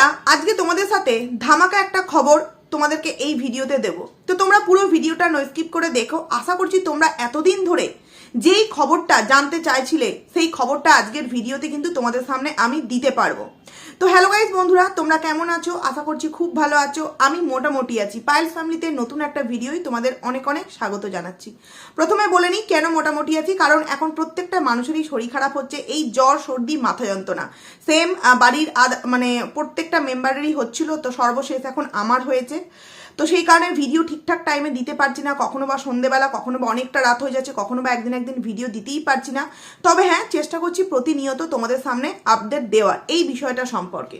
বন্ধুরা, আজকে তোমাদের সাথে ধামাকা একটা খবর তোমাদেরকে এই ভিডিওতে দেব। তো তোমরা পুরো ভিডিওটা নো স্কিপ করে দেখো। আশা করছি তোমরা এতদিন ধরে যেই খবরটা জানতে চাইছিলে, সেই খবরটা আজকের ভিডিওতে কিন্তু তোমাদের সামনে আমি দিতে পারব। তো হ্যালো গাইজ বন্ধুরা, তোমরা কেমন আছো? আশা করছি খুব ভালো আছো। আমি মোটামুটি আছি। পায়েল ফ্যামিলিতে নতুন একটা ভিডিওই তোমাদের অনেক অনেক স্বাগত জানাচ্ছি। প্রথমে বলে নিই কেন মোটামুটি আছি, কারণ এখন প্রত্যেকটা মানুষেরই শরীর খারাপ হচ্ছে, এই জ্বর, সর্দি, মাথা যন্ত্রণা। সেম বাড়ির মানে প্রত্যেকটা মেম্বারেরই হচ্ছিল, তো সর্বশেষ এখন আমার হয়েছে। তো সেই কারণে ভিডিও ঠিকঠাক টাইমে দিতে পারছি না, কখনো বা সন্ধেবেলা, কখনো বা অনেকটা রাত হয়ে যাচ্ছে, কখনো বা একদিন একদিন ভিডিও দিতেই পারছি না। তবে হ্যাঁ চেষ্টা করছি প্রতিনিয়ত তোমাদের সামনে আপডেট দেওয়ার এই বিষয়টা সম্পর্কে।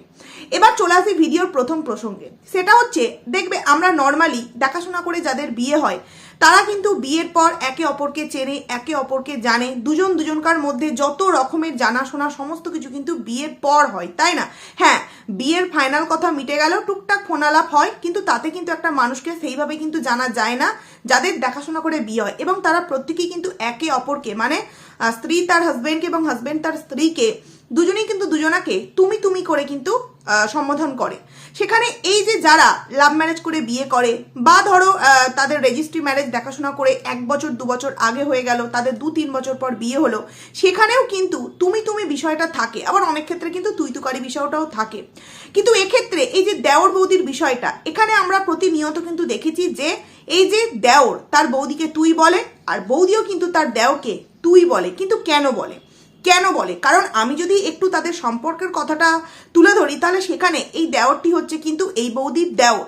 এবার চলে আসি ভিডিওর প্রথম প্রসঙ্গে। সেটা হচ্ছে, দেখবে আমরা নর্মালি দেখাশোনা করে যাদের বিয়ে হয় তারা কিন্তু বিয়ের পর একে অপরকে চেনে, একে অপরকে জানে। দুজন দুজনকার মধ্যে যত রকমের জানাশোনা, সমস্ত কিছু কিন্তু বিয়ের পর হয়, তাই না? হ্যাঁ বিয়ের ফাইনাল কথা মিটে গেল টুকটাক ফোনালাপ হয়, কিন্তু তাতে কিন্তু একটা মানুষকে সেইভাবে কিন্তু জানা যায় না, যাদের দেখাশোনা করে বিয়ে হয়। এবং তারা প্রত্যেকেই কিন্তু একে অপরকে মানে স্ত্রী তার হাজবেন্ডকে এবং হাজবেন্ড তার স্ত্রীকে, দুজনেই কিন্তু দুজনাকে তুমি তুমি করে কিন্তু সম্বোধন করে। সেখানে এই যে যারা লাভ ম্যারেজ করে বিয়ে করে বা ধরো তাদের রেজিস্ট্রি ম্যারেজ দেখাশোনা করে এক বছর, দু বছর আগে হয়ে গেল, তাদের দু তিন বছর পর বিয়ে হলো, সেখানেও কিন্তু তুমি তুমি বিষয়টা থাকে। আবার অনেক ক্ষেত্রে কিন্তু তুই তুকারি বিষয়টাও থাকে। কিন্তু এক্ষেত্রে এই যে দেওর বৌদির বিষয়টা, এখানে আমরা প্রতিনিয়ত কিন্তু দেখেছি যে এই যে দেওর, তার বৌদিকে তুই বলে, আর বৌদিও কিন্তু তার দেওকে তুই বলে, কিন্তু কেন বলে? কেন বলে? কারণ আমি যদি একটু তাদের সম্পর্কের কথাটা তুলে ধরি, তাহলে সেখানে এই দেওরটি হচ্ছে কিন্তু এই বৌদির দেওর।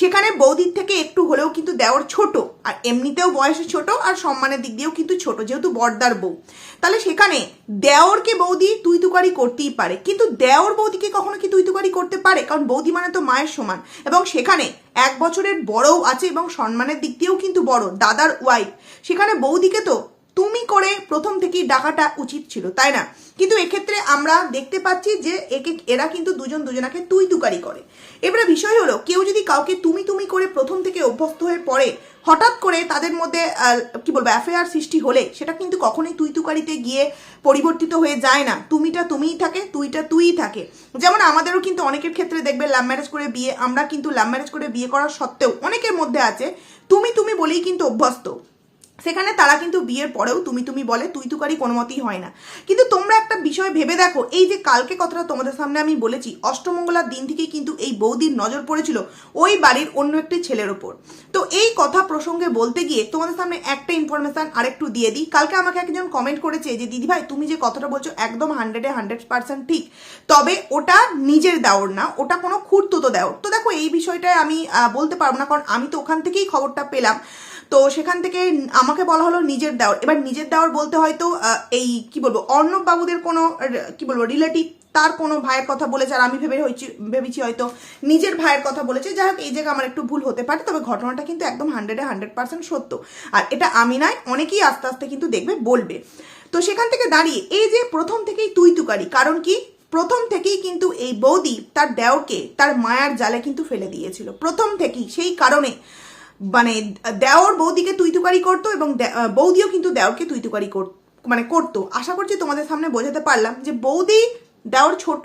সেখানে বৌদির থেকে একটু হলেও কিন্তু দেওর ছোট, আর এমনিতেও বয়সে ছোট আর সম্মানের দিক দিয়েও কিন্তু ছোট, যেহেতু বর্দার বউ। তাহলে সেখানে দেওরকে বৌদি তুই তুকারি করতেই পারে, কিন্তু দেওর বৌদিকে কখনো কি তুই তুকারি করতে পারে? কারণ বৌদি মানে তো মায়ের সমান। এবং সেখানে এক বছরের বড়ও আছে এবং সম্মানের দিক দিয়েও কিন্তু বড়, দাদার ওয়াইফ সেখানে বৌদিকে তো তুমি করে প্রথম থেকেই ডাকাটা উচিত ছিল, তাই না? কিন্তু এক্ষেত্রে আমরা দেখতে পাচ্ছি যে একে, এরা কিন্তু দুজন দুজনাকে তুই তুকারি করে। এবারে বিষয় হলো, কেউ যদি কাউকে তুমি তুমি করে প্রথম থেকে অভ্যস্ত হয়ে পড়ে, হঠাৎ করে তাদের মধ্যে কি বলব অ্যাফেয়ার সৃষ্টি হলে, সেটা কিন্তু কখনোই তুই তুকারিতে গিয়ে পরিবর্তিত হয়ে যায় না। তুমিটা তুমিই থাকে, তুইটা তুইই থাকে। যেমন আমাদেরও কিন্তু অনেকের ক্ষেত্রে দেখবে লাভ ম্যারেজ করে বিয়ে, আমরা কিন্তু লাভ ম্যারেজ করে বিয়ে করার সত্ত্বেও অনেকের মধ্যে আছে, তুমি তুমি বলেই কিন্তু অভ্যস্ত। সেখানে তারা কিন্তু বিয়ের পরেও তুমি তুমি বলে তুই তুকারি কোনো মতেই হয় না। কিন্তু তোমরা একটা বিষয় ভেবে দেখো, এই যে কালকে কথাটা তোমাদের সামনে আমি বলেছি, অষ্টমঙ্গলার দিন থেকেই কিন্তু এই বৌদির নজর পড়েছিল ওই বাড়ির অন্য একটি ছেলের ওপর। তো এই কথা প্রসঙ্গে বলতে গিয়ে তোমাদের সামনে একটা ইনফরমেশন আরেকটু দিয়ে দিই। কালকে আমাকে একজন কমেন্ট করেছে যে দিদি ভাই তুমি যে কথাটা বলছো একদম হান্ড্রেডে হান্ড্রেড পার্সেন্ট ঠিক। তবে ওটা নিজের দেওর না, ওটা কোনো খুঁড়তুতো দেওর। তো দেখো, এই বিষয়টায় আমি বলতে পারব না, কারণ আমি তো ওখান থেকেই খবরটা পেলাম। তো সেখান থেকে আমাকে বলা হলো নিজের দেওর। এবার নিজের দেওর বলতে হয়তো এই, কি বলব, অর্ণব বাবুদের কোনো কি বলব রিলেটিভ তার কোনো ভাইয়ের কথা বলেছে আর আমি ভেবে হয়েছি ভেবেছি হয়তো নিজের ভাইয়ের কথা বলেছে। যাই হোক, এই জায়গায় আমার একটু ভুল হতে পারে, তবে ঘটনাটা কিন্তু একদম হান্ড্রেডে হান্ড্রেড পার্সেন্ট সত্য। আর এটা আমি নয়, অনেকেই আস্তে আস্তে কিন্তু দেখবে, বলবে। তো সেখান থেকে দাঁড়িয়ে, এই যে প্রথম থেকেই তুই তুকারি, কারণ কি? প্রথম থেকেই কিন্তু এই বৌদি তার দেওকে তার মায়ার জালে কিন্তু ফেলে দিয়েছিল। প্রথম থেকেই, সেই কারণে মানে দেওর বৌদিকে তুই তুকারি করতো এবং বৌদিও কিন্তু দেওরকে তুই তুকারি কর মানে করতো। আশা করছি তোমাদের সামনে বোঝাতে পারলাম যে বৌদি দেওর ছোট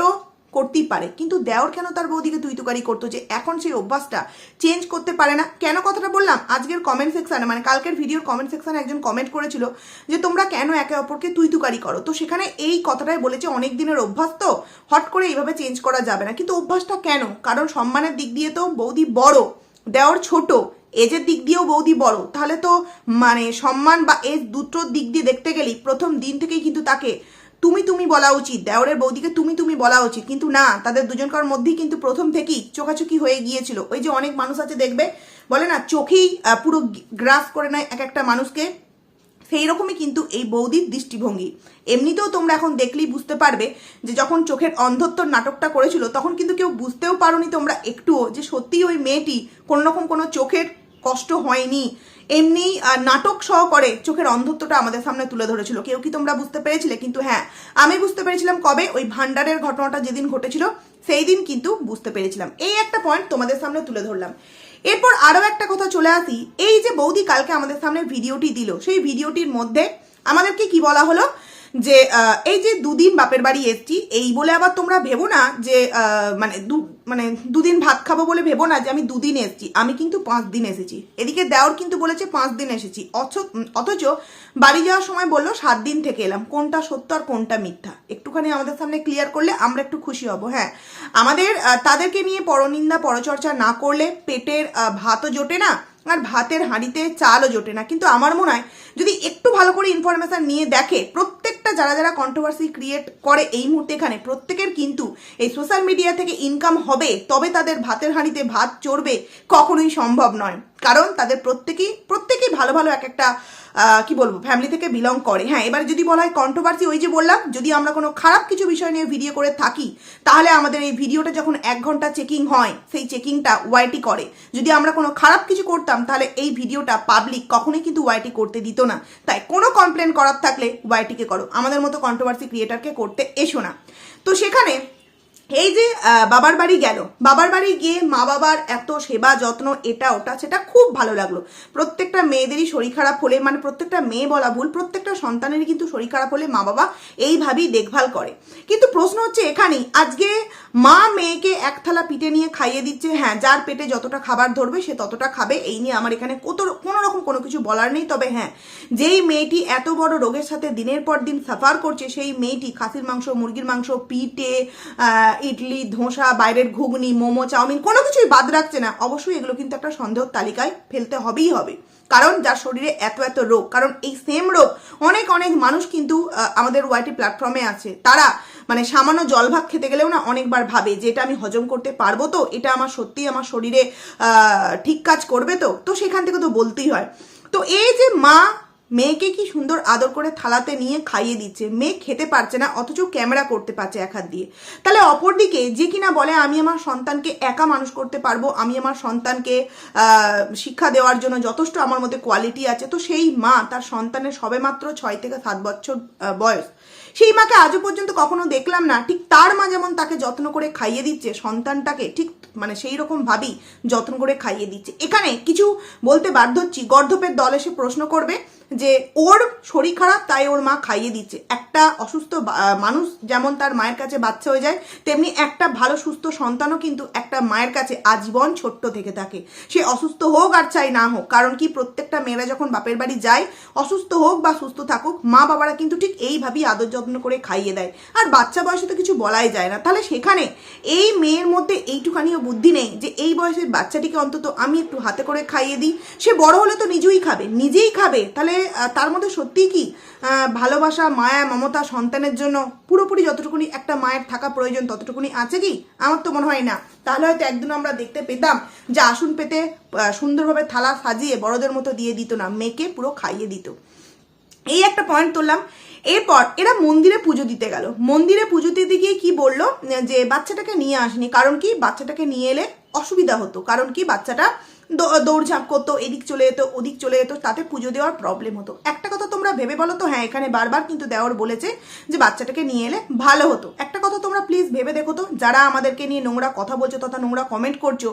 করতেই পারে। কিন্তু দেওর কেন তার বৌদিকে তুই তুকারি করতো যে এখন সেই অভ্যাসটা চেঞ্জ করতে পারে না? কেন কথাটা বললাম? আজকের কমেন্ট সেকশনে মানে কালকের ভিডিওর কমেন্ট সেকশনে একজন কমেন্ট করেছিল যে তোমরা কেন একে অপরকে তুই তুকারি করো? তো সেখানে এই কথাটাই বলেছে, অনেক দিনের অভ্যাস তো, হট করে এইভাবে চেঞ্জ করা যাবে না। কিন্তু অভ্যাসটা কেন? কারণ সম্মানের দিক দিয়ে তো বৌদি বড়, দেওর ছোট। এজের দিক দিয়েও বৌদি বড়, তাহলে তো মানে সম্মান বা এজ দুটোর দিক দিয়ে দেখতে গেলেই প্রথম দিন থেকেই কিন্তু তাকে তুমি তুমি বলা উচিত, দেওরের বৌদিকে তুমি তুমি বলা উচিত। কিন্তু না, তাদের দুজনকার মধ্যেই কিন্তু প্রথম থেকেই চোখাচোখি হয়ে গিয়েছিল। ওই যে অনেক মানুষ আছে দেখবে, বলে না, চোখেই পুরো গ্রাস করে নেয় এক একটা মানুষকে। সেই রকমই কিন্তু এই বৌদির দৃষ্টিভঙ্গি। এমনিতেও তোমরা এখন দেখলেই বুঝতে পারবে যে যখন চোখের অন্ধত্বর নাটকটা করেছিল, তখন কিন্তু কেউ বুঝতেও পারোনি তোমরা একটুও যে সত্যি ওই মেয়েটি কোনো রকম কোনো চোখের কষ্ট হয়নি। এমনি নাটক সহকারে চোখের অন্ধত্বটা আমাদের সামনে তুলে ধরেছিল। কেউ কি তোমরা বুঝতে পেরেছিলে? কিন্তু হ্যাঁ আমি বুঝতে পেরেছিলাম কবে ওই ভান্ডারের ঘটনাটা যেদিন ঘটেছিল, সেই দিন কিন্তু বুঝতে পেরেছিলাম। এই একটা পয়েন্ট তোমাদের সামনে তুলে ধরলাম। এরপর আরও একটা কথা চলে আসি। এই যে বৌদি কালকে আমাদের সামনে ভিডিওটি দিল, সেই ভিডিওটির মধ্যে আমাদেরকে কি বলা হলো? যে এই যে দুদিন বাপের বাড়ি এসছি এই বলে আবার তোমরা ভেবো না যে মানে দু মানে দুদিন ভাত খাব বলে ভেবো না যে আমি দুদিন এসেছি আমি কিন্তু পাঁচ দিন এসেছি। এদিকে দেওর কিন্তু বলেছে পাঁচ দিন এসেছি অথ- উম, অথচ বাড়ি যাওয়ার সময় বলল সাত দিন থেকে এলাম কোনটা সত্য আর কোনটা মিথ্যা। একটুখানি আমাদের সামনে ক্লিয়ার করলে আমরা একটু খুশি হব হ্যাঁ। আমাদের তাদেরকে নিয়ে পরনিন্দা পরচর্চা না করলে পেটের ভাতও জোটে না আর ভাতের হাঁড়িতে চালও জোটে না। কিন্তু আমার মনে হয় যদি একটু ভালো করে ইনফরমেশান নিয়ে দেখে প্রত্যেকটা যারা যারা কন্ট্রোভার্সি ক্রিয়েট করে এই মুহূর্তে এখানে, প্রত্যেকের কিন্তু এই সোশ্যাল মিডিয়া থেকে ইনকাম হবে, তবে তাদের ভাতের হাঁড়িতে ভাত চড়বে কখনোই সম্ভব নয়। কারণ তাদের প্রত্যেকেই প্রত্যেকেই ভালো ভালো এক একটা কি বলব ফ্যামিলি থেকে বিলং করে। হ্যাঁ এবার যদি বলা হয় কন্ট্রোভার্সি ওই যে বললাম, যদি আমরা কোনো খারাপ কিছু বিষয় নিয়ে ভিডিও করে থাকি, তাহলে আমাদের এই ভিডিওটা যখন এক ঘণ্টা চেকিং হয়, সেই চেকিংটা ওয়াইটি করে। যদি আমরা কোনো খারাপ কিছু করতাম, তাহলে এই ভিডিওটা পাবলিক কখনোই কিন্তু ওয়াইটি করতে দিত না। তাই কোনো কমপ্লেন করার থাকলে ওয়াইটিকে করো। আমাদের মতো কন্ট্রোভার্সি ক্রিয়েটারকে করতে এসো না। তো সেখানে এই যে বাবার বাড়ি গেল। বাবার বাড়ি গিয়ে মা বাবার এত সেবা যত্ন, এটা, ওটা, সেটা খুব ভালো লাগল। প্রত্যেকটা মেয়েদেরই শরীর খারাপ হলে মানে প্রত্যেকটা মেয়ে বলা ভুল, প্রত্যেকটা সন্তানেরই কিন্তু শরীর খারাপ হলে মা বাবা এইভাবেই দেখভাল করে। কিন্তু প্রশ্ন হচ্ছে এখানেই, আজকে মা মেয়েকে এক থালা পিঠে নিয়ে খাইয়ে দিচ্ছে হ্যাঁ যার পেটে যতটা খাবার ধরবে, সে ততটা খাবে, এই নিয়ে আমার এখানে কত কোনো রকম কোনো কিছু বলার নেই। তবে হ্যাঁ যেই মেয়েটি এত বড় রোগের সাথে দিনের পর দিন সাফার করছে, সেই মেয়েটি খাসির মাংস, মুরগির মাংস, পিঠে ইডলি, ধোসা, বাইরের ঘুগনি, মোমো, চাউমিন, কোনো কিছুই বাদ রাখছে না। অবশ্যই এগুলো কিন্তু একটা সন্দেহ তালিকায় ফেলতে হবেই হবে। কারণ যার শরীরে এত এত রোগ, কারণ এই সেম রোগ অনেক অনেক মানুষ কিন্তু আমাদের ওয়াইটি প্ল্যাটফর্মে আছে। তারা মানে সামান্য জল ভাত খেতে গেলেও না অনেকবার ভাবে যে এটা আমি হজম করতে পারব তো, এটা আমার সত্যিই আমার শরীরে ঠিক কাজ করবে তো তো সেখান থেকে তো বলতেই হয়। তো এই যে মা মেয়েকে কি সুন্দর আদর করে থালাতে নিয়ে খাইয়ে দিচ্ছে? মেয়ে খেতে পারছে না, অথচ ক্যামেরা করতে পারছে এক হাত দিয়ে। তাহলে অপরদিকে যে কিনা বলে, আমি আমার সন্তানকে একা মানুষ করতে পারব, আমি আমার সন্তানকে শিক্ষা দেওয়ার জন্য যথেষ্ট আমার মধ্যে কোয়ালিটি আছে। তো সেই মা তার সন্তানের সবেমাত্র ছয় থেকে সাত বছর বয়স। সেই মাকে আজও পর্যন্ত কখনো দেখলাম না। ঠিক তার মা যেমন তাকে যত্ন করে খাইয়ে দিচ্ছে, সন্তানটাকে ঠিক মানে সেই রকম ভাবেই যত্ন করে খাইয়ে দিচ্ছে। এখানে কিছু বলতে বাধ্য হচ্ছি। গর্ধপের দল এসে প্রশ্ন করবে যে ওর শরীর খারাপ, তাই ওর মা খাইয়ে দিচ্ছে। একটা অসুস্থ মানুষ যেমন তার মায়ের কাছে বাচ্চা হয়ে যায়, তেমনি একটা ভালো, সুস্থ সন্তানও কিন্তু একটা মায়ের কাছে আজীবন ছোট্ট থেকে থাকে। সে অসুস্থ হোক আর চাই না হোক, কারণ কি প্রত্যেকটা মেয়েরা যখন বাপের বাড়ি যায়, অসুস্থ হোক বা সুস্থ থাকুক, মা বাবারা কিন্তু ঠিক এইভাবেই আদর যত্ন করে খাইয়ে দেয়। আর বাচ্চা বয়সে তো কিছু বলাই যায় না। তাহলে সেখানে এই মেয়ের মধ্যে এইটুখানিও বুদ্ধি নেই যে এই বয়সের বাচ্চাটিকে অন্তত আমি একটু হাতে করে খাইয়ে দিই। সে বড় হলে তো নিজেই খাবে নিজেই খাবে। তাহলে তার মধ্যে সত্যিই কি ভালোবাসা, মায়া, মমতা, সন্তানের জন্য পুরোপুরি যতটুকুনি একটা মায়ের থাকা প্রয়োজন ততটুকুনি আছে কি? আমার তো মনে হয় না। তাহলে হয়তো একদিন আমরা দেখতে পেতাম যে আসন পেতে সুন্দরভাবে থালা সাজিয়ে বড়দের মতো দিয়ে দিত না, মেয়েকে পুরো খাইয়ে দিত। এই একটা পয়েন্ট তুললাম। এরপর এরা মন্দিরে পুজো দিতে গেল। মন্দিরে পুজো দিতে গিয়ে কি বলল? যে বাচ্চাটাকে নিয়ে আসেনি। কারণ কি? বাচ্চাটাকে নিয়ে এলে অসুবিধা হতো। কারণ কি? বাচ্চাটা দৌড়ঝাঁপ করতো, এদিক চলে যেত, ওদিক চলে যেত, তাতে পুজো দেওয়ার প্রবলেম হতো। একটা কথা তোমরা ভেবে বলো তো? হ্যাঁ এখানে বারবার কিন্তু দেওয়ার বলেছে যে বাচ্চাটাকে নিয়ে এলে ভালো হতো। একটা কথা তোমরা প্লিজ ভেবে দেখো তো, যারা আমাদেরকে নিয়ে নোংরা কথা বলছো তথা নোংরা কমেন্ট করছ,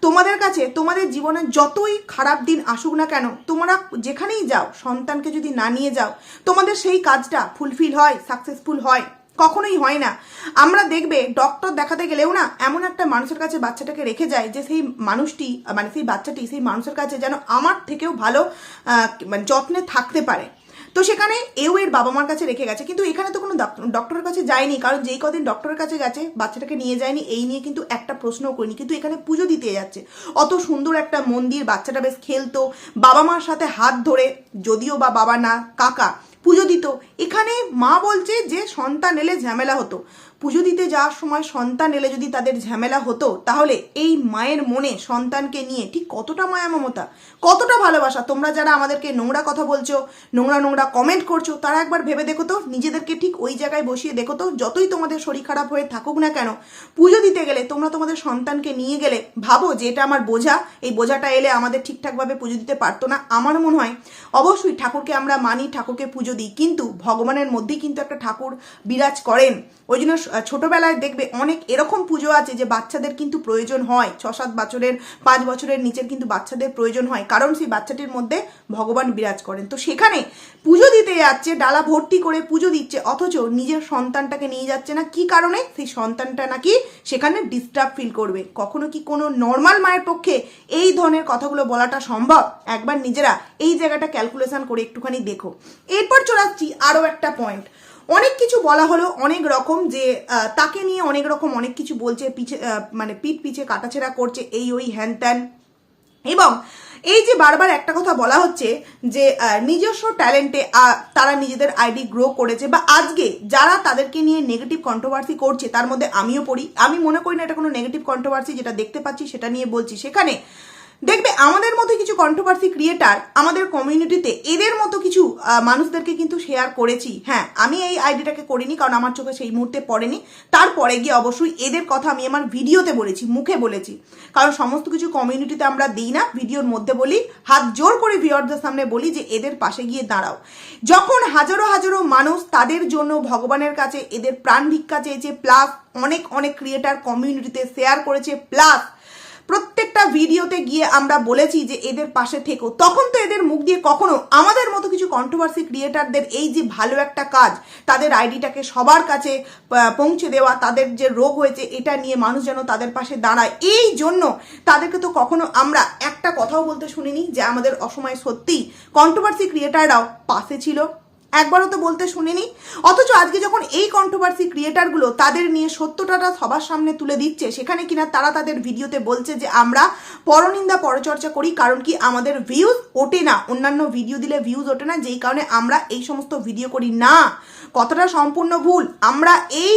তোমাদের কাছে, তোমাদের জীবনে যতই খারাপ দিন আসুক না কেন, তোমরা যেখানেই যাও, সন্তানকে যদি না নিয়ে যাও, তোমাদের সেই কাজটা ফুলফিল হয় সাকসেসফুল হয়। কখনোই হয় না। আমরা দেখবে ডক্টর দেখাতে গেলেও না এমন একটা মানুষের কাছে বাচ্চাটাকে রেখে যায় যে সেই মানুষটি মানে সেই বাচ্চাটি, সেই মানুষের কাছে যেন আমার থেকেও ভালো মানে যত্নে থাকতে পারে। তো সেখানে এও এর বাবা মার কাছে রেখে গেছে। কিন্তু এখানে তো কোনো ডক্টরের কাছে যায়নি। কারণ যেই কদিন ডক্টরের কাছে গেছে, বাচ্চাটাকে নিয়ে যায়নি, এই নিয়ে কিন্তু একটা প্রশ্নও করিনি। কিন্তু এখানে পুজো দিতে যাচ্ছে। অত সুন্দর একটা মন্দির, বাচ্চাটা বেশ খেলতো। বাবা মার সাথে হাত ধরে, যদিও বা বাবা না, কাকা পুজো দিত। এখানে মা বলছে যে সন্তান এলে ঝামেলা হতো। পুজো দিতে যাওয়ার সময় সন্তান এলে যদি তাদের ঝামেলা হতো, তাহলে এই মায়ের মনে সন্তানকে নিয়ে ঠিক কতটা মায়া মমতা, কতটা ভালোবাসা? তোমরা যারা আমাদেরকে নোংরা কথা বলছো, নোংরা নোংরা কমেন্ট করছ, তারা একবার ভেবে দেখো তো, নিজেদেরকে ঠিক ওই জায়গায় বসিয়ে দেখো তো, যতই তোমাদের শরীর খারাপ হয়ে থাকুক না কেন, পুজো দিতে গেলে তোমরা তোমাদের সন্তানকে নিয়ে গেলে ভাবো যে এটা আমার বোঝা, এই বোঝাটা এলে আমাদের ঠিকঠাকভাবে পুজো দিতে পারতো না, আমার মনে হয় অবশ্যই ঠাকুরকে আমরা মানি, ঠাকুরকে পুজো দিই, কিন্তু ভগবানের মধ্যেই কিন্তু একটা ঠাকুর বিরাজ করেন। ওই জন্য ছোটবেলায় দেখবে অনেক এরকম পুজো আছে যে বাচ্চাদের কিন্তু প্রয়োজন হয়। ছ, সাত বছরের, পাঁচ বছরের নিচের কিন্তু বাচ্চাদের প্রয়োজন হয়। কারণ সেই বাচ্চাটির মধ্যে ভগবান বিরাজ করেন। তো সেখানে পুজো দিতে যাচ্ছে, ডালা ভর্তি করে পুজো দিচ্ছে, অথচ নিজের সন্তানটাকে নিয়ে যাচ্ছে না। কি কারণে? সেই সন্তানটা নাকি সেখানে ডিস্টার্ব ফিল করবে। কখনো কি কোনো নর্মাল মায়ের পক্ষে এই ধরনের কথাগুলো বলাটা সম্ভব? একবার নিজেরা এই জায়গাটা ক্যালকুলেশন করে একটুখানি দেখো। এরপর চলে আসছি আরও একটা পয়েন্ট অনেক কিছু বলা হলো, অনেক রকম যে তাকে নিয়ে অনেক রকম অনেক কিছু বলছে, পিছে মানে পিঠ পিছে কাটাছেড়া করছে এই ওই হ্যান ত্যান। এবং এই যে বারবার একটা কথা বলা হচ্ছে যে নিজস্ব ট্যালেন্টে তারা নিজেদের আইডি গ্রো করেছে বা আজকে যারা তাদেরকে নিয়ে নেগেটিভ কন্ট্রোভার্সি করছে, তার মধ্যে আমিও পড়ি। আমি মনে করি না এটা কোনো নেগেটিভ কন্ট্রোভার্সি যেটা দেখতে পাচ্ছি সেটা নিয়ে বলছি। সেখানে দেখবে আমাদের মতো কিছু কন্ট্রোভার্সি ক্রিয়েটার আমাদের কমিউনিটিতে এদের মতো কিছু মানুষদেরকে কিন্তু শেয়ার করেছি। হ্যাঁ আমি এই আইডিটাকে করিনি কারণ আমার চোখে সেই মুহূর্তে পড়েনি। তারপরে গিয়ে অবশ্যই এদের কথা আমি আমার ভিডিওতে বলেছি, মুখে বলেছি। কারণ সমস্ত কিছু কমিউনিটিতে আমরা দিই না, ভিডিওর মধ্যে বলি, হাত জোর করে ভিওরদের সামনে বলি যে এদের পাশে গিয়ে দাঁড়াও। যখন হাজারো হাজারো মানুষ তাদের জন্য ভগবানের কাছে এদের প্রাণ ভিক্ষা চেয়েছে প্লাস অনেক অনেক ক্রিয়েটার কমিউনিটিতে শেয়ার করেছে প্লাস প্রত্যেকটা ভিডিওতে গিয়ে আমরা বলেছি যে এদের পাশে থেকো। তখন তো এদের মুখ দিয়ে কখনো আমাদের মতো কিছু কন্ট্রোভার্সি ক্রিয়েটারদের এই যে ভালো একটা কাজ, তাদের আইডিটাকে সবার কাছে পৌঁছে দেওয়া, তাদের যে রোগ হয়েছে এটা নিয়ে মানুষ যেন তাদের পাশে দাঁড়ায়, এই জন্য তাদেরকে তো কখনো আমরা একটা কথাও বলতে শুনিনি যে আমাদের অসময়ে সত্যিই কন্ট্রোভার্সি ক্রিয়েটাররাও পাশে ছিল। একবারও তো বলতে শুনিনি। অথচ আজকে যখন এই কন্ট্রোভার্সি ক্রিয়েটারগুলো তাদের নিয়ে সত্যটা সবার সামনে তুলে দিচ্ছে, সেখানে কিনা তারা তাদের ভিডিওতে বলছে যে, আমরা পরনিন্দা পরচর্চা করি, কারণ কি আমাদের ভিউজ ওঠে না। অন্যান্য ভিডিও দিলে ভিউজ ওঠে না, যেই কারণে আমরা এই সমস্ত ভিডিও করি না। কথাটা সম্পূর্ণ ভুল। আমরা এই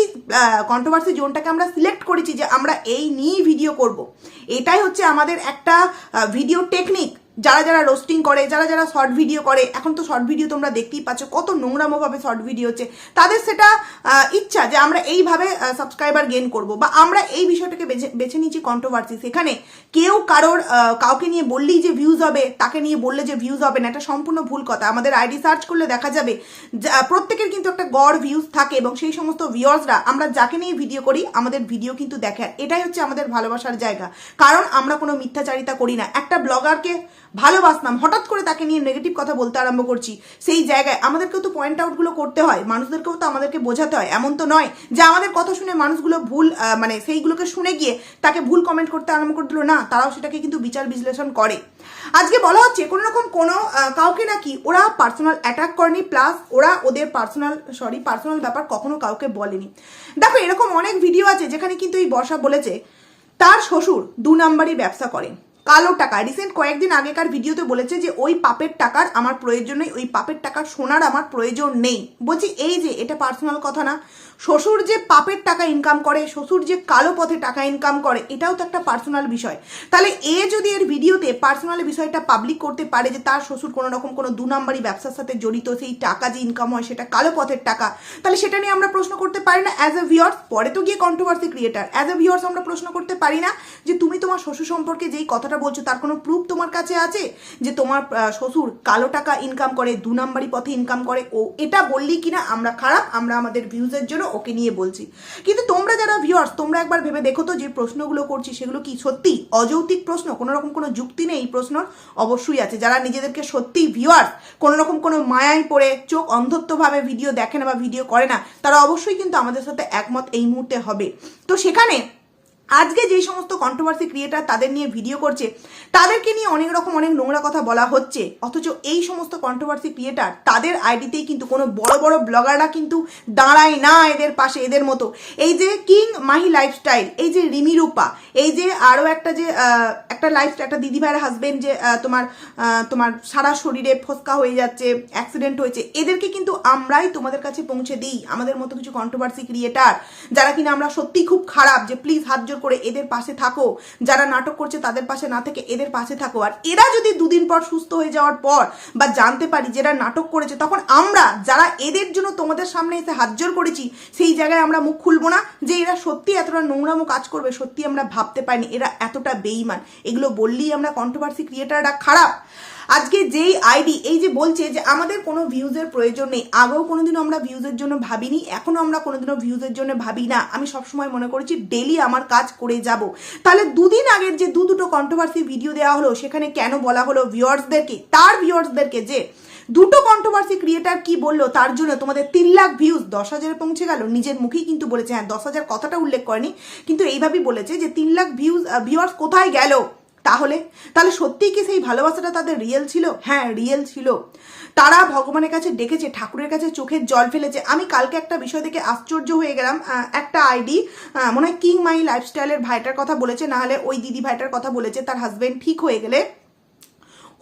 কন্ট্রোভার্সি জোনটাকে আমরা সিলেক্ট করেছি যে, আমরা এই নিয়েই ভিডিও করব। এটাই হচ্ছে আমাদের একটা ভিডিও টেকনিক যারা যারা রোস্টিং করে, যারা যারা শর্ট ভিডিও করে, এখন তো শর্ট ভিডিও তোমরা দেখতেই পাচ্ছ, কত নোংরামোভাবে শর্ট ভিডিও হচ্ছে। তাদের সেটা ইচ্ছা যে আমরা এইভাবে সাবস্ক্রাইবার গেন করব। বা আমরা এই বিষয়টাকে বেছে বেছে নিয়েছি কন্ট্রোভার্সি সেখানে কেউ কারোর কাউকে নিয়ে বললেই যে ভিউজ হবে, তাকে নিয়ে বললে যে ভিউজ হবে না, এটা সম্পূর্ণ ভুল কথা। আমাদের আইডি সার্চ করলে দেখা যাবে প্রত্যেকের কিন্তু একটা গড় ভিউজ থাকে এবং সেই সমস্ত ভিউয়ার্সরা আমরা যাকে নিয়ে ভিডিও করি, আমাদের ভিডিও কিন্তু দেখে। এটাই হচ্ছে আমাদের ভালোবাসার জায়গা। কারণ আমরা কোনো মিথ্যাচারিতা করি না। একটা ব্লগারকে ভালোবাসতাম হঠাৎ করে তাকে নিয়ে নেগেটিভ কথা বলতে আরম্ভ করছি। সেই জায়গায় আমাদেরকেও তো পয়েন্ট আউটগুলো করতে হয়, মানুষদেরকেও তো আমাদেরকে বোঝাতে হয়। এমন তো নয় যে আমাদের কথা শুনে মানুষগুলো ভুল মানে সেইগুলোকে শুনে গিয়ে তাকে ভুল কমেন্ট করতে আরম্ভ করে দিল। না, তারাও সেটাকে কিন্তু বিচার বিশ্লেষণ করে। আজকে বলা হচ্ছে কোনো রকম কোনো কাউকে নাকি ওরা পার্সোনাল অ্যাটাক করেনি প্লাস ওরা ওদের পার্সোনাল সরি পার্সোনাল ব্যাপার কখনো কাউকে বলেনি। দেখো, এরকম অনেক ভিডিও আছে যেখানে কিন্তু এই বর্ষা বলেছে, তার শ্বশুর দু নাম্বারই ব্যবসা করে কালো টাকা। রিসেন্ট কয়েকদিন আগেকার ভিডিওতে বলেছে যে, ওই পাপের টাকার আমার প্রয়োজন নেই, ওই পাপের টাকার সোনার আমার প্রয়োজন নেই। বলছি, এই যে, এটা পার্সোনাল কথা না। শ্বশুর যে পাপের টাকা ইনকাম করে, শ্বশুর যে কালো পথে টাকা ইনকাম করে, এটাও তো একটা পার্সোনাল বিষয়। তাহলে এ যদি এর ভিডিওতে পার্সোনাল বিষয়টা পাবলিক করতে পারে যে তার শ্বশুর কোনো রকম কোনো দু নম্বরই ব্যবসার সাথে জড়িত, সেই টাকা যে ইনকাম হয় সেটা কালো পথের টাকা, তাহলে সেটা নিয়ে আমরা প্রশ্ন করতে পারি না অ্যাজ এ ভিওর্স পরে তো গিয়ে controversy creator as a viewers আমরা প্রশ্ন করতে পারি না যে তুমি তোমার শ্বশুর সম্পর্কে যেই কথাটা বলছো তার কোনো প্রুফ তোমার কাছে আছে? যে তোমার শ্বশুর কালো টাকা ইনকাম করে, দু নম্বরই পথে ইনকাম করে, ও এটা বললি কিনা আমরা খারাপ, আমরা আমাদের ভিউজের জন্য ওকে নিয়ে বলছি। কিন্তু তোমরা যারা ভিউয়ার্স তোমরা একবার ভেবে দেখো তো যে প্রশ্নগুলো করছি, সেগুলো কি সত্যি? অযৌক্তিক প্রশ্ন কোনো রকম কোনো যুক্তি নেই এই প্রশ্ন অবশ্যই আছে। যারা নিজেদেরকে সত্যি ভিউয়ার্স কোনো রকম কোনো মায়ায় পড়ে, চোখ অন্ধত্বভাবে ভিডিও দেখে না বা ভিডিও করে না, তারা অবশ্যই কিন্তু আমাদের সাথে একমত এই মুহূর্তে হবে। তো সেখানে আজকে যেই সমস্ত কন্ট্রোভার্সি ক্রিয়েটার তাদের নিয়ে ভিডিও করছে, তাদেরকে নিয়ে অনেক রকম অনেক নোংরা কথা বলা হচ্ছে। অথচ এই সমস্ত কন্ট্রোভার্সি ক্রিয়েটার তাদের আইডিতেই কিন্তু কোনো বড় বড় ব্লগাররা কিন্তু দাঁড়ায় না এদের পাশে, এদের মতো। এই যে কিং মাহি লাইফস্টাইল এই যে রিমি রূপা, এই যে আরও একটা যে একটা লাইফ একটা দিদিভাইয়ের হাজবেন্ড যে তোমার তোমার সারা শরীরে ফসকা হয়ে যাচ্ছে অ্যাক্সিডেন্ট হয়েছে, এদেরকে কিন্তু আমরাই তোমাদের কাছে পৌঁছে দিই। আমাদের মতো কিছু কন্ট্রোভার্সি ক্রিয়েটার যারা কিনা আমরা সত্যি খুব খারাপ যে প্লিজ হাত করে এদের পাশে থাকো। যারা নাটক করছে তাদের পাশে না থেকে এদের পাশে থাকো। আর এরা যদি দুদিন পর সুস্থ হয়ে যাওয়ার পর বা জানতে পারি যে এরা নাটক করেছে, তখন আমরা যারা এদের জন্য তোমাদের সামনে এসে হাত জোর করেছি, সেই জায়গায় আমরা মুখ খুলবো না যে এরা সত্যি এতটা নোংরামো কাজ করবে, সত্যি আমরা ভাবতে পারিনি। এরা এতটা বেইমান এগুলো বললেই আমরা কন্ট্রোভার্সি ক্রিয়েটাররা খারাপ। আজকে যেই আইডি, এই যে বলছে যে আমাদের কোনো ভিউজের প্রয়োজন নেই, আগেও কোনোদিনও আমরা ভিউজের জন্য ভাবিনি, এখনও আমরা কোনোদিনও ভিউজের জন্য ভাবি না। আমি সবসময় মনে করেছি ডেলি আমার কাজ করে যাব। তাহলে দুদিন আগের যে দু দুটো কন্ট্রোভার্সি ভিডিও দেওয়া হলো, সেখানে কেন বলা হলো ভিউয়ার্সদেরকে তার ভিউয়ার্সদেরকে যে দুটো কন্ট্রোভার্সি ক্রিয়েটার কি বলল, তার জন্য তোমাদের তিন লাখ ভিউজ দশ হাজারে পৌঁছে গেল, নিজের মুখেই কিন্তু বলেছে হ্যাঁ দশ হাজার কথাটা উল্লেখ করেনি, কিন্তু এইভাবেই বলেছে যে তিন লাখ ভিউজ ভিউয়ার্স কোথায় গেল? তাহলে? তাহলে সত্যিই কি সেই ভালোবাসাটা তাদের রিয়েল ছিল? হ্যাঁ রিয়েল ছিল। তারা ভগবানের কাছে ডেকেছে, ঠাকুরের কাছে চোখের জল ফেলেছে। আমি কালকে একটা বিষয় দেখে আশ্চর্য হয়ে গেলাম। একটা আইডি মনে হয় কিং মাই লাইফস্টাইলের ভাইটার কথা বলেছে, না হলে ওই দিদি ভাইটার কথা বলেছে, তার হাজব্যান্ড ঠিক হয়ে গেলে।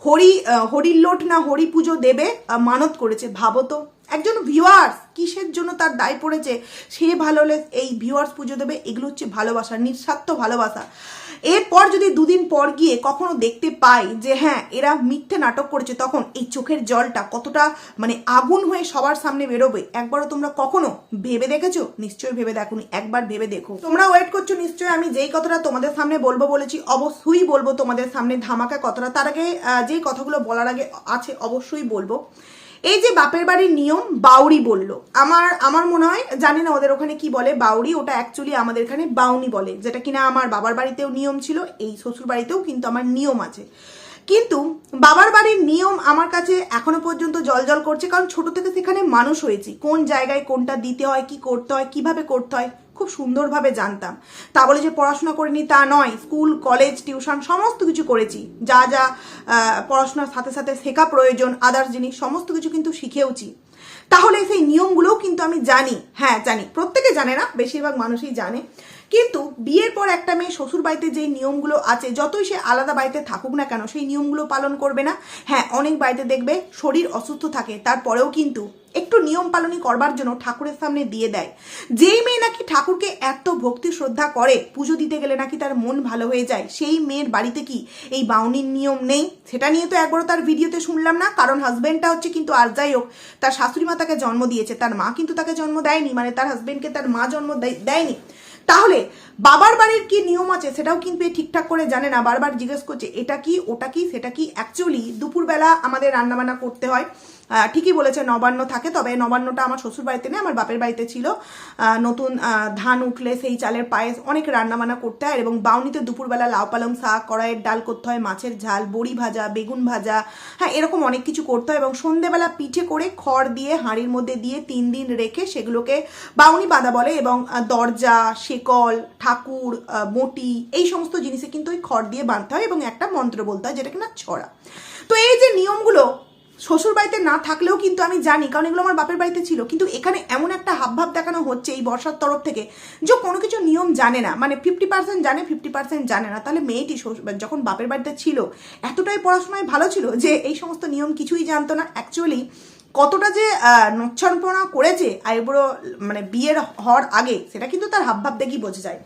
হরি হরির লোট না হরি পুজো দেবে মানত করেছে, ভাবো তো। একজন ভিউয়ার্স কিসের জন্য তার দায় পড়েছে? সে ভালো হলে এই ভিউয়ার্স পুজো দেবে, এগুলো হচ্ছে ভালোবাসা, নিঃস্বার্থ ভালোবাসা। এরপর যদি দুদিন পর গিয়ে কখনো দেখতে পাই যে হ্যাঁ এরা মিথ্যে নাটক করেছে, তখন এই চোখের জলটা কতটা মানে আগুন হয়ে সবার সামনে বেরোবে, একবারও তোমরা কখনো ভেবে দেখেছ? নিশ্চয়ই ভেবে দেখো একবার ভেবে দেখো। তোমরা ওয়েট করছ, নিশ্চয়ই আমি যেই কথাটা তোমাদের সামনে বলব বলেছি, অবশ্যই বলব তোমাদের সামনে ধামাকা কথাটা। তার আগে যেই কথাগুলো বলার আগে আছে, অবশ্যই বলব। এই যে বাপের বাড়ির নিয়ম বাউরি বলল। আমার আমার মনে হয়, জানি না ওদের ওখানে কি বলে বাউরি ওটা অ্যাকচুয়ালি আমাদের এখানে বাউনি বলে, যেটা কিনা আমার বাবার বাড়িতেও নিয়ম ছিল, এই শ্বশুর বাড়িতেও কিন্তু আমার নিয়ম আছে। কিন্তু বাবার বাড়ির নিয়ম আমার কাছে এখনও পর্যন্ত জল জল করছে, কারণ ছোট থেকে সেখানে মানুষ হয়েছি। কোন জায়গায় কোনটা দিতে হয়, কি করতে হয়, কীভাবে করতে হয় খুব সুন্দরভাবে জানতাম। তা বলে যে পড়াশোনা করিনি তা নয়, স্কুল, কলেজ, টিউশন সমস্ত কিছু করেছি। যা যা পড়াশোনার সাথে সাথে শেখা প্রয়োজন আদার্স জিনিস সমস্ত কিছু কিন্তু শিখেওছি। তাহলে সেই নিয়মগুলোও কিন্তু আমি জানি। হ্যাঁ জানি। প্রত্যেকে জানে না, বেশিরভাগ মানুষই জানে। কিন্তু বিয়ের পর একটা মেয়ে শ্বশুর বাড়িতে যে নিয়মগুলো আছে, যতই সে আলাদা বাড়িতে থাকুক না কেন, সেই নিয়মগুলো পালন করবে না। হ্যাঁ অনেক বাড়িতে দেখবে শরীর অসুস্থ থাকে, তারপরেও কিন্তু একটু নিয়ম পালনই করবার জন্য ঠাকুরের সামনে দিয়ে দেয়। যেই মেয়ে নাকি ঠাকুরকে এত ভক্তি শ্রদ্ধা করে, পুজো দিতে গেলে নাকি তার মন ভালো হয়ে যায়, সেই মেয়ের বাড়িতে কি এই বাউনির নিয়ম নেই? সেটা নিয়ে তো একবারও তার ভিডিওতে শুনলাম না, কারণ হাজবেন্ডটা হচ্ছে কিন্তু আর যাই হোক, তার শাশুড়ি মা তাকে জন্ম দিয়েছে, তার মা কিন্তু তাকে জন্ম দেয়নি মানে তার হাজব্যান্ডকে তার মা জন্ম দেয়- দেয়নি। তাহলে, বাবার বাড়ির কি নিয়ম আছে সেটাও কিন্তু এ ঠিকঠাক করে জানে না। বারবার জিজ্ঞেস করছে, এটা কি, ওটা কি, সেটা কি? অ্যাকচুয়ালি দুপুরবেলা আমাদের রান্নাবান্না করতে হয়। ঠিকই বলেছে, নবান্ন থাকে, তবে নবান্নটা আমার শ্বশুর বাড়িতে নেই, আমার বাপের বাড়িতে ছিল। নতুন ধান উঠলে সেই চালের পায়েস অনেক রান্নাবান্না করতে হয় এবং বাউনিতে দুপুরবেলা লাউ পালং শাক, কড়াইয়ের ডাল করতে হয়, মাছের ঝাল, বড়ি ভাজা, বেগুন ভাজা হ্যাঁ এরকম অনেক কিছু করতে হয়, এবং সন্ধেবেলা পিঠে করে খড় দিয়ে, হাঁড়ির মধ্যে দিয়ে তিন দিন রেখে সেগুলোকে বাউনি বাঁধা বলে, এবং দরজা, শেকল, ঠাকুর মটি এই সমস্ত জিনিসে কিন্তু ওই খড় দিয়ে বাঁধতে হয়, এবং একটা মন্ত্র বলতে হয়, যেটা কিনা ছড়া। তো এই যে নিয়মগুলো শ্বশুর বাড়িতে না থাকলেও কিন্তু আমি জানি, কারণ এগুলো আমার বাপের বাড়িতে ছিল। কিন্তু এখানে এমন একটা হাবভাব দেখানো হচ্ছে এই বর্ষার তরফ থেকে যে কোনো কিছু নিয়ম জানে না। মানে ফিফটি পার্সেন্ট জানে ফিফটি পার্সেন্ট জানে না। তাহলে মেয়েটি যখন বাপের বাড়িতে ছিল, এতটাই পড়াশোনায় ভালো ছিল যে এই সমস্ত নিয়ম কিছুই জানতো না। অ্যাকচুয়ালি কতটা যে নচ্ছনপনা করেছে আইবুড়ো মানে বিয়ের হওয়ার আগে, সেটা কিন্তু তার হাবভাব দেখেই বোঝা যায়।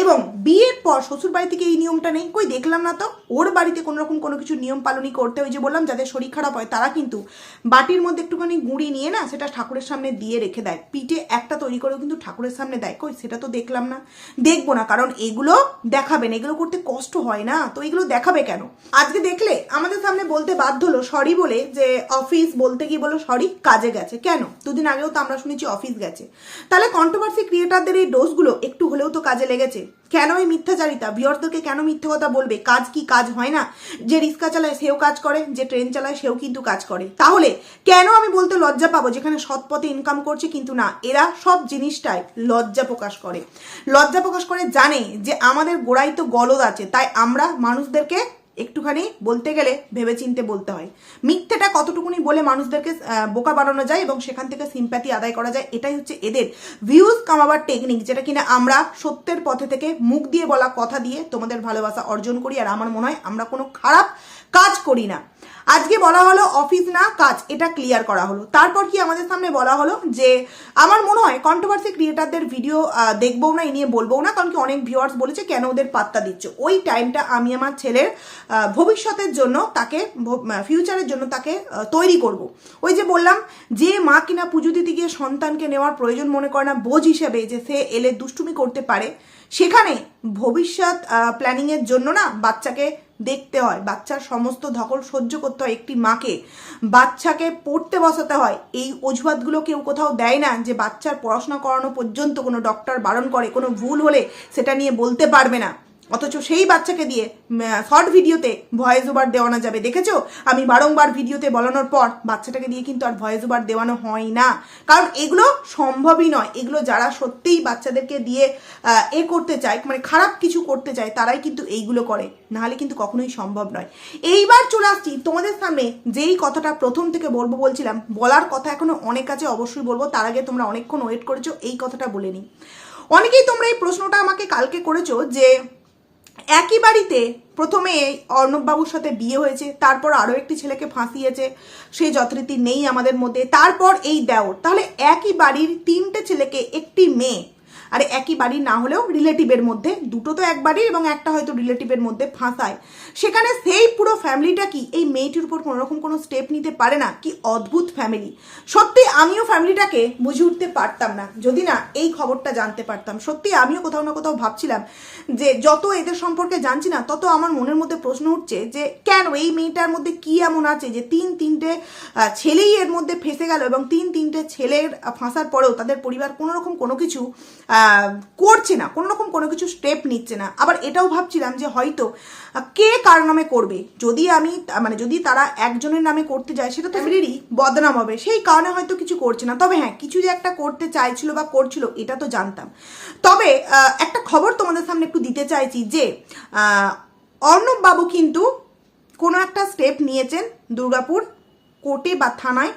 এবং বিয়ের পর শ্বশুর বাড়ি থেকে এই নিয়মটা নেই। কই দেখলাম না তো? ওর বাড়িতে কোনো রকম কোনো কিছু নিয়ম পালনই করতে ওই যে বললাম যাদের শরীর খারাপ হয়, তারা কিন্তু বাটির মধ্যে একটুখানি গুঁড়ি নিয়ে না, সেটা ঠাকুরের সামনে দিয়ে রেখে দেয়। পিঠে একটা তৈরি করেও কিন্তু ঠাকুরের সামনে দেয়। কই সেটা তো দেখলাম না। দেখব না, কারণ এগুলো দেখাবেন এগুলো করতে কষ্ট হয় না। তো এগুলো দেখাবে কেন? আজকে দেখলে আমাদের সামনে বলতে বাধ্য হলো, সরি বলে যে, অফিস বলতে কি বলো সরি কাজে গেছে। কেন? দুদিন আগেও তো আমরা শুনেছি অফিস গেছে। তাহলে কন্ট্রোভার্সি ক্রিয়েটারদের এই ডোজগুলো একটু হলেও তো কাজে লেগেছে। কেন এই মিথ্যাচারিতা? ভিওরদেরকে কেন মিথ্যে কথা বলবে? কাজ কি কাজ হয় না? যে রিক্সা চালায় সেও কাজ করে, যে ট্রেন চালায় সেও কিন্তু কাজ করে। তাহলে কেন আমি বলতে লজ্জা পাবো যেখানে সৎ পথে ইনকাম করছে কিন্তু না? এরা সব জিনিসটাই লজ্জা প্রকাশ করে। লজ্জা প্রকাশ করে জানে যে আমাদের গোড়ায় তো গলদ আছে, তাই আমরা মানুষদেরকে একটুখানি বলতে গেলে ভেবেচিন্তে বলতে হয়। মিথ্যেটা কতটুকুনি বলে মানুষদেরকে বোকা বাড়ানো যায় এবং সেখান থেকে সিম্প্যাথি আদায় করা যায়, এটাই হচ্ছে এদের ভিউজ কামাবার টেকনিক যেটা কিনা আমরা সত্যের পথে থেকে মুখ দিয়ে বলা কথা দিয়ে তোমাদের ভালোবাসা অর্জন করি। আর আমার মনে হয় আমরা কোনো খারাপ কাজ করি না। আজকে বলা হলো অফিস না, কাজ, এটা ক্লিয়ার করা হলো। তারপর কি আমাদের সামনে বলা হলো যে, আমার মনে হয় কন্ট্রোভার্সি ক্রিয়েটারদের ভিডিও দেখব না, এ নিয়ে বলব না, কারণ কি অনেক ভিউয়ার্স বলেছে, কেন ওদের পাত্তা দিচ্ছ। ওই টাইমটা আমি আমার ছেলের ভবিষ্যতের জন্য তাকে ফিউচারের জন্য তাকে তৈরি করব। ওই যে বললাম, যে মা কিনা পুজো দিতে গিয়ে সন্তানকে নেওয়ার প্রয়োজন মনে করে না, বোঝ হিসেবে যে সে এলে দুষ্টুমি করতে পারে। সেখানে ভবিষ্যৎ প্ল্যানিংয়ের জন্য না, বাচ্চাকে দেখতে হয়। বাচ্চার সমস্ত ধকল সহ্য করতে হয় একটি মাকে। বাচ্চাকে পড়তে বসাতে হয়। এই অজুহাতগুলো কেউ কোথাও দেয় না যে বাচ্চার পড়াশোনা করানো পর্যন্ত কোনো ডক্টর বারণ করে, কোনো ভুল হলে সেটা নিয়ে বলতে পারবে না। অথচ সেই বাচ্চাকে দিয়ে শর্ট ভিডিওতে ভয়েস ওভার দেওয়ানো যাবে। দেখেছ? আমি বারংবার ভিডিওতে বলানোর পর বাচ্চাটাকে দিয়ে কিন্তু আর ভয়েস ওভার দেওয়ানো হয় না। কারণ এগুলো সম্ভবই নয়। এগুলো যারা সত্যিই বাচ্চাদেরকে দিয়ে এ করতে চায় মানে খারাপ কিছু করতে চায়, তারাই কিন্তু এইগুলো করে। নাহলে কিন্তু কখনোই সম্ভব নয়। এইবার চলে আসছি তোমাদের সামনে যেই কথাটা প্রথম থেকে বলব বলছিলাম, বলার কথা এখনও অনেক আছে, অবশ্যই বলব। তার আগে তোমরা অনেকক্ষণ ওয়েট করেছ, এই কথাটা বলে নিই। অনেকেই তোমরা এই প্রশ্নটা আমাকে কালকে করেছ যে একই বাড়িতে প্রথমে অর্ণববাবুর সাথে বিয়ে হয়েছে, তারপর আরও একটি ছেলেকে ফাঁসিয়েছে সেই যথারীতি নেই আমাদের মধ্যে, তারপর এই দেওর। তাহলে একই বাড়ির তিনটে ছেলেকে একটি মেয়ে, আর একই বাড়ি না হলেও রিলেটিভের মধ্যে, দুটো তো এক বাড়ির এবং একটা হয়তো রিলেটিভের মধ্যে ফাঁসায়। সেখানে সেই পুরো ফ্যামিলিটা কি? এই মেয়েটির উপর কোনো রকম কোনো স্টেপ নিতে পারে না? কি অদ্ভুত ফ্যামিলি সত্যি আমিও ফ্যামিলিটাকে বুঝে উঠতে পারতাম না। যদি না, এই খবরটা জানতে পারতাম। সত্যি আমিও কোথাও না কোথাও ভাবছিলাম যে, যত এদের সম্পর্কে জানছি না, তত আমার মনের মধ্যে প্রশ্ন উঠছে যে, কেন এই মেয়েটার মধ্যে কি এমন আছে যে, তিন তিনটে ছেলেই এর মধ্যে ফেসে গেল এবং তিন তিনটে ছেলের ফাঁসার পরেও তাদের পরিবার কোনোরকম কোনো কিছু করছে না কোনো রকম কোনো কিছু স্টেপ নিচ্ছে না। আবার এটাও ভাবছিলাম যে, হয়তো কে কার নামে করবে? যদি আমি মানে যদি তারা একজনের নামে করতে যায়, সেটা তো ফ্যামিলিরই বদনাম হবে। সেই কারণে হয়তো কিছু করছে না। তবে হ্যাঁ কিছু যে একটা করতে চাইছিল বা করছিল, এটা তো জানতাম। তবে একটা খবর তোমাদের সামনে একটু দিতে চাইছি যে অর্ণব বাবু কিন্তু কোনো একটা স্টেপ নিয়েছেন দুর্গাপুর কোর্টে বা থানায়।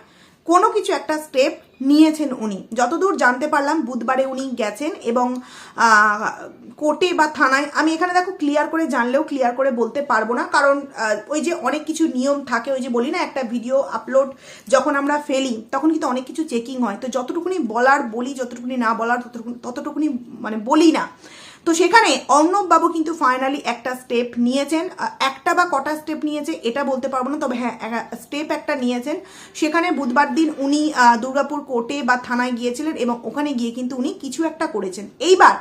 কোনো কিছু একটা স্টেপ নিয়েছেন উনি। যতদূর জানতে পারলাম, বুধবারে উনি গেছেন এবং কোর্টে বা থানায়, আমি এখানে দেখো ক্লিয়ার করে জানলেও ক্লিয়ার করে বলতে পারব না। কারণ ওই যে অনেক কিছু নিয়ম থাকে, ওই যে বলি না, একটা ভিডিও আপলোড যখন আমরা ফেলি, তখন কিন্তু অনেক কিছু চেকিং হয়। তো যতটুকুনি বলার বলি, যতটুকুনি না বলার, ততটুকুনি ততটুকুনি মানে বলি না। তো সেখানে অর্ণব বাবু কিন্তু ফাইনালি একটা স্টেপ নিয়েছেন। একটা বা কটা স্টেপ নিয়েছে এটা বলতে পারব না, তবে হ্যাঁ স্টেপ একটা নিয়েছেন। সেখানে বুধবার দিন উনি দুর্গাপুর কোর্টে বা থানায় গিয়েছিলেন এবং ওখানে গিয়ে কিন্তু উনি কিছু একটা করেছেন। এইবার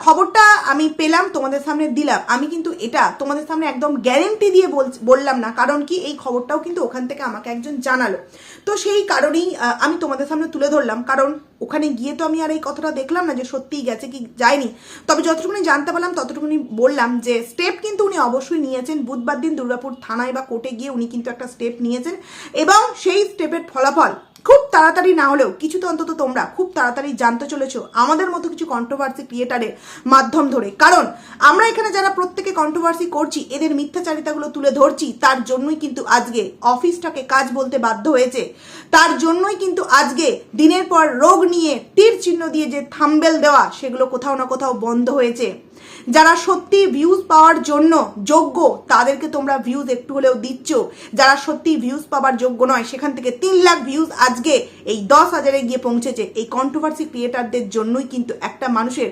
খবরটা আমি পেলাম, তোমাদের সামনে দিলাম। আমি কিন্তু এটা তোমাদের সামনে একদম গ্যারেন্টি দিয়ে বল- বললাম না, কারণ কি এই খবরটাও কিন্তু ওখান থেকে আমাকে একজন জানালো। তো সেই কারণেই আমি তোমাদের সামনে তুলে ধরলাম। কারণ ওখানে গিয়ে তো আমি আর এই কথাটা দেখলাম না যে সত্যিই গেছে কি যায়নি। তবে যতটুকুনি জানতে পারলাম, ততটুকুনি বললাম যে স্টেপ কিন্তু উনি অবশ্যই নিয়েছেন। বুধবার দিন দুর্গাপুর থানায় বা কোর্টে গিয়ে উনি কিন্তু একটা স্টেপ নিয়েছেন। এবং সেই স্টেপের ফলাফল খুব তাড়াতাড়ি না হলেও, কিছু তো অন্তত তোমরা খুব তাড়াতাড়ি জানতে চলেছো আমাদের মতো কিছু কন্ট্রোভার্সি ক্রিয়েটারের মাধ্যম ধরে। কারণ, আমরা এখানে যারা প্রত্যেকে কন্ট্রোভার্সি করছি, এদের মিথ্যাচারিতাগুলো তুলে ধরছি, তার জন্যই কিন্তু আজকে অফিসটাকে কাজ বলতে বাধ্য হয়েছে। তার জন্যই কিন্তু আজকে দিনের পর রোগ নিয়ে তীর চিহ্ন দিয়ে যে থাম্বেল দেওয়া, সেগুলো কোথাও না কোথাও বন্ধ হয়েছে। যারা সত্যি ভিউজ পাওয়ার জন্য যোগ্য, তাদেরকে তোমরা ভিউজ একটু হলেও দিচ্ছ। যারা সত্যি ভিউজ পাওয়ার যোগ্য নয়, সেখান থেকে তিন লাখ ভিউজ আজকে এই দশ হাজারে গিয়ে পৌঁছেছে এই কন্ট্রোভার্সি ক্রিয়েটারদের জন্যই কিন্তু একটা মানুষের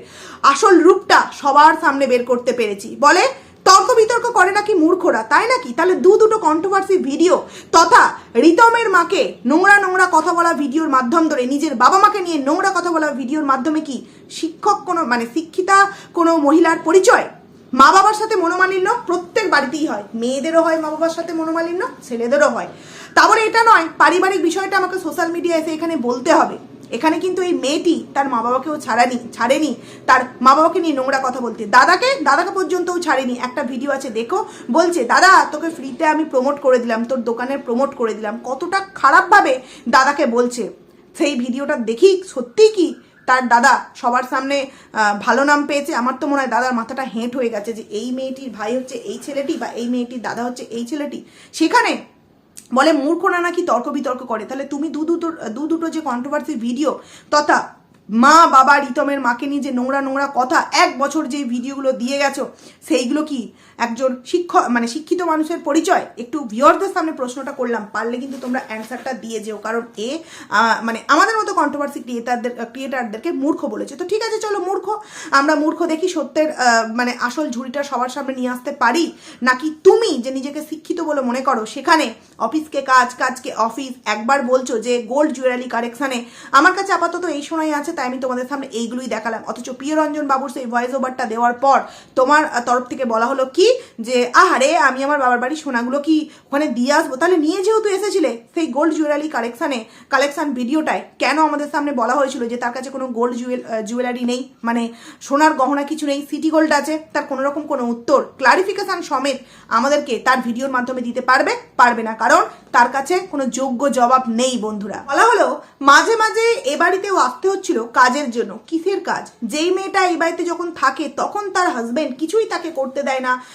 আসল রূপটা সবার সামনে বের করতে পেরেছি। বলে, তর্ক বিতর্ক করে নাকি মূর্খরা, তাই নাকি? তাহলে দু দুটো কন্ট্রোভার্সি ভিডিও তথা রিতমের মাকে নোংরা নোংরা কথা বলা ভিডিওর মাধ্যম ধরে নিজের বাবা মাকে নিয়ে নোংরা কথা বলা ভিডিওর মাধ্যমে কি শিক্ষক কোনো মানে শিক্ষিতা কোনো মহিলার পরিচয়? মা বাবার সাথে মনোমালিন্য প্রত্যেক বাড়িতেই হয়। মেয়েদেরও হয় মা বাবার সাথে মনোমালিন্য, ছেলেদেরও হয়। তারপরে এটা নয়, পারিবারিক বিষয়টা আমাকে সোশ্যাল মিডিয়া এসে এখানে বলতে হবে। এখানে কিন্তু এই মেয়েটি তার মা বাবাকেও ছাড়ানি, ছাড়েনি। তার মা বাবাকে নিয়ে নোংরা কথা বলতে। দাদাকে দাদাকে পর্যন্তও ছাড়েনি। একটা ভিডিও আছে, দেখো। বলছে, দাদা, তোকে ফ্রিতে আমি প্রমোট করে দিলাম, তোর দোকানের প্রমোট করে দিলাম। কতটা খারাপভাবে দাদাকে বলছে। সেই ভিডিওটা দেখি, সত্যি কি? তার দাদা সবার সামনে ভালো নাম পেয়েছে। আমার তো মনে হয় দাদার মাথাটা হেঁট হয়ে গেছে যে, এই মেয়েটির ভাই হচ্ছে এই ছেলেটি বা এই মেয়েটির দাদা হচ্ছে এই ছেলেটি। সেখানে বলে মূর্খরা নাকি তর্ক বিতর্ক করে? তাহলে তুমি দু দুটো দু দুটো যে কন্ট্রোভার্সি ভিডিও তথা মা বাবা রিতমের মাকে নিয়ে যে নোংরা নোংরা কথা এক বছর যে ভিডিওগুলো দিয়ে গেছো, সেইগুলো কি একজন শিক্ষক মানে শিক্ষিত মানুষের পরিচয়, একটু ভিওরদের সামনে প্রশ্নটা করলাম, পারলে কিন্তু তোমরা অ্যান্সারটা দিয়ে যেও, কারণ এ মানে আমাদের মতো কন্ট্রোভার্সি ক্রিয়েটারদের ক্রিয়েটারদেরকে মূর্খ বলেছে। তো ঠিক আছে, চলো মূর্খ, আমরা মূর্খ দেখি সত্যের মানে আসল ঝুড়িটা সবার সামনে নিয়ে আসতে পারি? নাকি তুমি যে নিজেকে শিক্ষিত বলে মনে করো, সেখানে অফিসকে কাজ, কাজকে অফিস একবার বলছো যে গোল্ড জুয়েলারি কারেকশানে আমার কাছে আপাতত এই সময় আছে, তাই আমি তোমাদের সামনে এইগুলোই দেখালাম। অথচ প্রিয়রঞ্জন বাবুর সেই ভয়েস ওভারটা দেওয়ার পর তোমার তরফ থেকে বলা হলো কি? যে, আহারে, আমি আমার বাবার বাড়ির সোনাগুলো কি ওখানে দিয়ে আসব? তাহলে নিয়ে যেহেতু এসেছিলে সেই গোল্ড জুয়েলারি কালেকশানে কালেকশান ভিডিওটায় কেন আমাদের সামনে বলা হয়েছিল যে, তার কাছে কোনো গোল্ড জুয়েল জুয়েলারি নেই? মানে সোনার গহনা কিছু নেই সিটি গোল্ড আছে, তার কোনো রকম কোনো উত্তর ক্লারিফিকেশন সমেত আমাদেরকে তার ভিডিওর মাধ্যমে দিতে পারবে পারবে না। কারণ তার কাছে কোনো যোগ্য জবাব নেই, বন্ধুরা। বলা হলো, মাঝে মাঝে এ বাড়িতেও আসতে হচ্ছিল কাজের জন্য। কিসের কাজ? যেই মেয়েটা এই বাড়িতে যখন থাকে, তখন তার হাজবেন্ড কিছুই তাকে করতে দেয় না।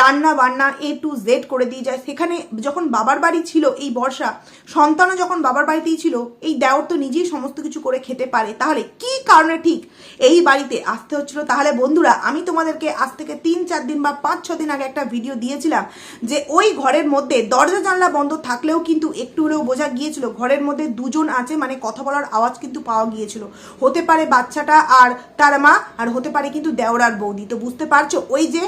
রান্না বান্না এ টু জেড করে দিয়ে যায়। সেখানে যখন বাবার বাড়ি ছিল এই বর্ষা, সন্তানও যখন বাবার বাড়িতেই ছিল, এই দেওর তো নিজেই সমস্ত কিছু করে খেতে পারে। তাহলে কি কারণে ঠিক এই বাড়িতে আসতে হচ্ছিল? তাহলে বন্ধুরা, আমি তোমাদেরকে আজ থেকে তিন, চার দিন বা পাঁচ, ছ দিন আগে একটা ভিডিও দিয়েছিলাম যে ওই ঘরের মধ্যে দরজা, জানলা বন্ধ থাকলেও কিন্তু একটু হলেও বোঝা গিয়েছিল ঘরের মধ্যে দুজন আছে মানে কথা বলার আওয়াজ কিন্তু পাওয়া গিয়েছিল। হতে পারে বাচ্চাটা আর তার মা, আর হতে পারে কিন্তু দেওরার বৌদি। তো বুঝতে পারছ? ওই যে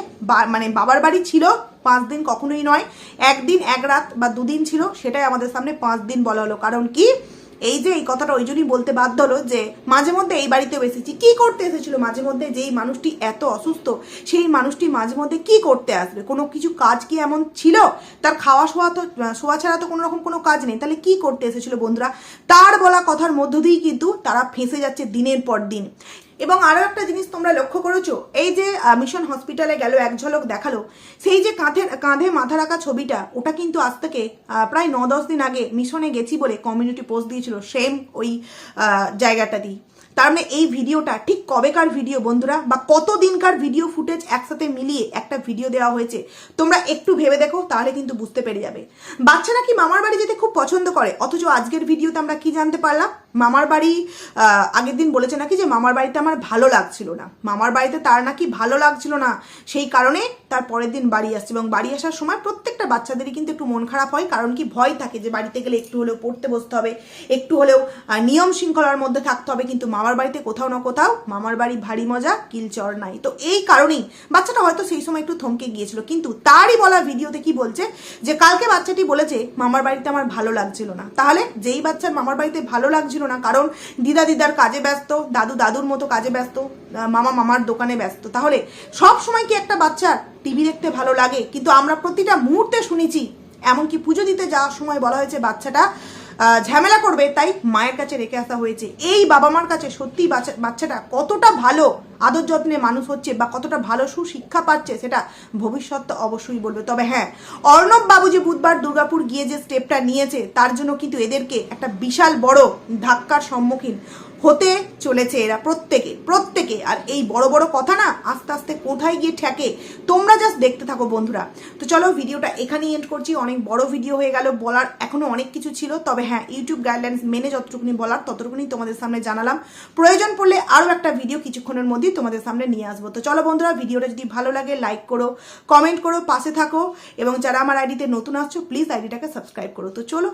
মানে বাবার বাড়ি ছিল, পাঁচ দিন কখনোই নয়। একদিন, এক রাত বা দুদিন ছিল, সেটাই আমাদের সামনে পাঁচ দিন বলা হলো। কারণ কি? এই যে এই কথাটা ওই জন্যই বলতে বাধ্য হলো যে, মাঝে মধ্যে এই বাড়িতেও এসেছি। কি করতে এসেছিল? মাঝে মধ্যে যেই মানুষটি এত অসুস্থ, সেই মানুষটি মাঝে মধ্যে কি করতে আসবে? কোনো কিছু কাজ কি এমন ছিল? তার খাওয়া শোয়া তো শোয়া ছাড়া তো কোনো রকম কোনো কাজ নেই। তাহলে কি করতে এসেছিল বন্ধুরা? তার বলা কথার মধ্য দিয়েই কিন্তু তারা ফেঁসে যাচ্ছে দিনের পর দিন। এবং আরও একটা জিনিস তোমরা লক্ষ্য করেছ এই যে মিশন হসপিটালে গেল এক ঝলক দেখাল সেই যে কাঁধে কাঁধে মাথা রাখা ছবিটা ওটা কিন্তু আজ থেকে প্রায় ন দশ দিন আগে মিশনে গেছি বলে কমিউনিটি পোস্ট দিয়েছিল সেম ওই আহ, জায়গাটাতেই তার মানে এই ভিডিওটা ঠিক কবেকার ভিডিও বন্ধুরা? বা কত দিনকার ভিডিও ফুটেজ একসাথে মিলিয়ে একটা ভিডিও দেওয়া হয়েছে তোমরা একটু ভেবে দেখো তাহলে কিন্তু বুঝতে পেরে যাবে। বাচ্চারা কি মামার বাড়ি যেতে খুব পছন্দ করে? অথচ আজকের ভিডিওতে আমরা কি জানতে পারলাম? মামার বাড়ি আগের দিন বলেছে নাকি যে মামার বাড়িতে আমার ভালো লাগছিল না। মামার বাড়িতে তার নাকি ভালো লাগছিল না। সেই কারণে তার পরের দিন বাড়ি আসছে এবং বাড়ি আসার সময় প্রত্যেকটা বাচ্চাদেরই কিন্তু একটু মন খারাপ হয়, কারণ কি ভয় থাকে যে বাড়িতে গেলে একটু হলেও পড়তে বসতে হবে, একটু হলেও নিয়ম শৃঙ্খলার মধ্যে থাকতে হবে। কিন্তু মামার বাড়িতে কোথাও না কোথাও মামার বাড়ি ভারী মজা, কিলচর নাই। তো এই কারণেই বাচ্চাটা হয়তো সেই সময় একটু থমকে গিয়েছিল। কিন্তু তারই বলা ভিডিওতে কি বলছে যে কালকে বাচ্চাটি বলেছে, মামার বাড়িতে আমার ভালো লাগছিল না। তাহলে যেই বাচ্চার মামার বাড়িতে ভালো লাগছিল না, কারণ দিদা দিদার কাজে ব্যস্ত, দাদু দাদুর মতো কাজে ব্যস্ত, মামা মামার দোকানে ব্যস্ত। তাহলে সব সময় কি একটা বাচ্চার টিভি দেখতে ভালো লাগে? কিন্তু আমরা প্রতিটা মুহূর্তে শুনেছি, এমনকি পুজো দিতে যাওয়ার সময় বলা হয়েছে বাচ্চাটা ঝামেলা করবে, তাই মায়ের কাছে রেখে আসা হয়েছে। এই বাবা মার কাছে সত্যি বাচ্চা- বাচ্চাটা কতটা ভালো, আদর যত্নে মানুষ হচ্ছে বা কতটা ভালো সুশিক্ষা পাচ্ছে, সেটা ভবিষ্যৎ অবশ্যই বলবে। তবে হ্যাঁ অর্ণব বাবু যে বুধবার দুর্গাপুর গিয়ে যে স্টেপটা নিয়েছে, তার জন্য কিন্তু এদেরকে একটা বিশাল বড় ধাক্কার সম্মুখীন হতে চলেছে এরা প্রত্যেকে প্রত্যেকে। আর এই বড় বড় কথা না আস্তে আস্তে কোথায় গিয়ে ঠেকে, তোমরা জাস্ট দেখতে থাকো বন্ধুরা। তো চলো ভিডিওটা এখানেই এন্ড করছি। অনেক বড় ভিডিও হয়ে গেল, বলার এখনও অনেক কিছু ছিল। তবে হ্যাঁ ইউটিউব গাইডলাইন্স মেনে যতটুকুনি বলার, ততটুকুনি তোমাদের সামনে জানালাম। প্রয়োজন পড়লে আরও একটা ভিডিও কিছুক্ষণের মধ্যেই তোমাদের সামনে নিয়ে আসব। তো চলো বন্ধুরা, ভিডিওটা যদি ভালো লাগে লাইক করো কমেন্ট করো, পাশে থাকো। এবং যারা আমার আইডিতে নতুন আসছো প্লিজ আইডিটাকে সাবস্ক্রাইব করো। তো চলো